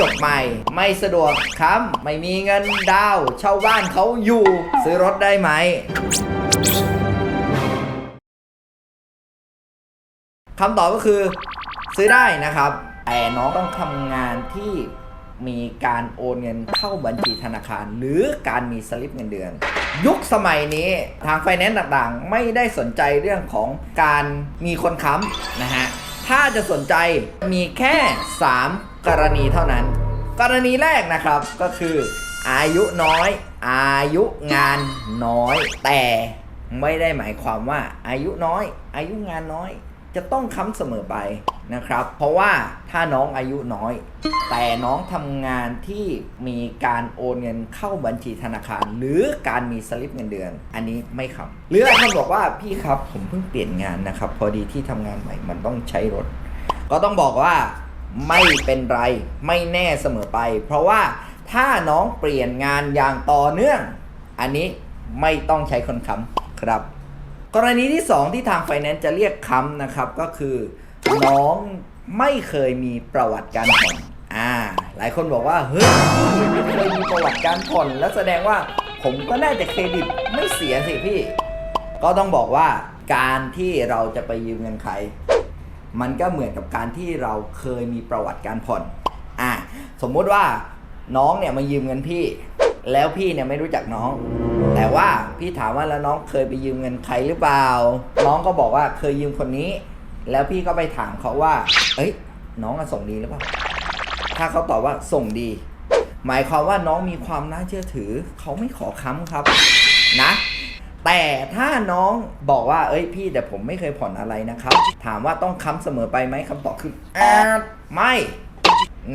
จบใหม่ ไม่สะดวกค้ำไม่มีเงินดาวเช่าบ้านเขาอยู่ ซื้อรถได้ไหม คำตอบก็คือ ซื้อได้นะครับ แต่น้องต้องทำงานที่มีการโอนเงินเข้าบัญชีธนาคาร หรือการมีสลิปเงินเดือน ยุคสมัยนี้ทางไฟแนนซ์ต่างๆ ไม่ได้สนใจเรื่องของการมีคนค้ำนะฮะ ถ้าจะสนใจมีแค่ 3 กรณีเท่านั้น กรณีแรกนะครับก็คือ อายุน้อย อายุงานน้อย แต่ไม่ได้หมายความว่าอายุน้อย อายุงานน้อย จะต้องค้ำเสมอไปนะครับ เพราะว่าถ้าน้องอายุน้อย แต่น้องทำงานที่มีการโอนเงินเข้าบัญชีธนาคาร หรือการมีสลิปเงินเดือน อันนี้ไม่ค้ำหรือหลานบอกว่าพี่ครับผมเพิ่งเปลี่ยนงานนะครับ พอดีที่ทำงานใหม่มันต้องใช้รถ ก็ต้องบอกว่า ไม่เป็นไร ไม่แน่เสมอไป เพราะว่าถ้าน้องเปลี่ยนงานอย่างต่อเนื่อง อันนี้ไม่ต้องใช้คนค้ำครับ กรณีที่ 2 ที่ทางไฟแนนซ์จะเรียกค้ำนะครับก็คือ น้องไม่เคยมีประวัติการผ่อนอ่า หลายคนบอกว่าเฮ้ยไม่เคยมีประวัติการผ่อน แล้วแสดงว่าผมก็น่าจะเครดิตไม่เสียสิพี่ ก็ต้องบอกว่าการที่เราจะไปยืมเงินใคร มันก็เหมือนกับการที่เราเคยมีประวัติการผ่อน อะสมมุติว่าน้องเนี่ยมายืมเงินพี่ แล้วพี่เนี่ยไม่รู้จักน้อง แต่ว่าพี่ถามว่าแล้วน้องเคยไปยืมเงินใครหรือเปล่า น้องก็บอกว่าเคยยืมคนนี้ แล้วพี่ก็ไปถามเขาว่า เอ้ย น้องส่งดีหรือเปล่า ถ้าเขาตอบว่าส่งดี หมายความว่าน้องมีความน่าเชื่อถือ เขาไม่ขอค้ำครับ นะ แต่ถ้าน้องบอกว่า เอ้ยพี่แต่ผมไม่เคยผ่อนอะไรนะครับ ถามว่าต้องค้ำเสมอไปไหมคำตอบคืออาไม่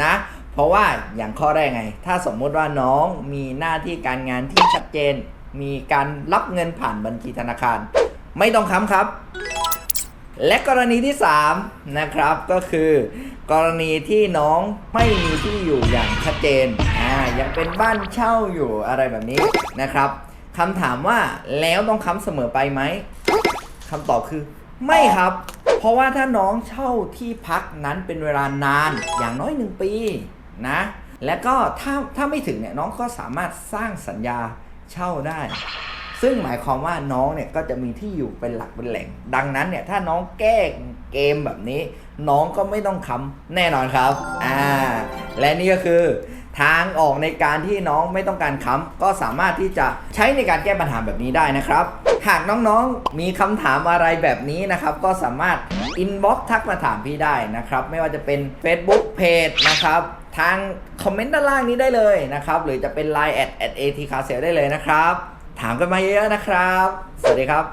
นะ เพราะว่าอย่างข้อแรกไง ถ้าสมมุติว่าน้องมีหน้าที่การงานที่ชัดเจน มีการรับเงินผ่านบัญชีธนาคาร ไม่ต้องค้ำครับ และกรณีที่ 3 นะครับก็คือ กรณีที่น้องไม่มีที่อยู่อย่างชัดเจนอ่ายังเป็นบ้านเช่าอยู่อะไรแบบนี้นะครับ คำถามว่าแล้วต้องค้ำเสมอไปไหมคำตอบคือ ไม่ครับ เพราะว่าถ้าน้องเช่าที่พักนั้นเป็นเวลานานอย่างน้อย1ปีนะ และก็ถ้าถ้าไม่ถึงเนี่ยน้องก็สามารถสร้างสัญญาเช่าได้ ซึ่งหมายความว่าน้องเนี่ยก็จะมีที่อยู่เป็นหลักเป็นแหล่ง ดังนั้นเนี่ยถ้าน้องแก้เกมแบบนี้ น้องก็ไม่ต้องค้ำแน่นอนครับอ่าและนี่ก็คือ ทางออกในการที่น้องไม่ต้องการค้ำก็สามารถที่จะใช้ในการแก้ปัญหาแบบนี้ได้นะครับ หากน้องๆมีคำถามอะไรแบบนี้นะครับ ก็สามารถอินบ็อกทักมาถามพี่ได้นะครับ ไม่ว่าจะเป็น Facebook Page นะครับทางคอมเมนต์ด้านล่างนี้ได้เลยนะครับ หรือจะเป็น Line at at at c a r s e l ได้เลยนะครับ ถามกันมาเยอะๆนะครับ สวัสดีครับ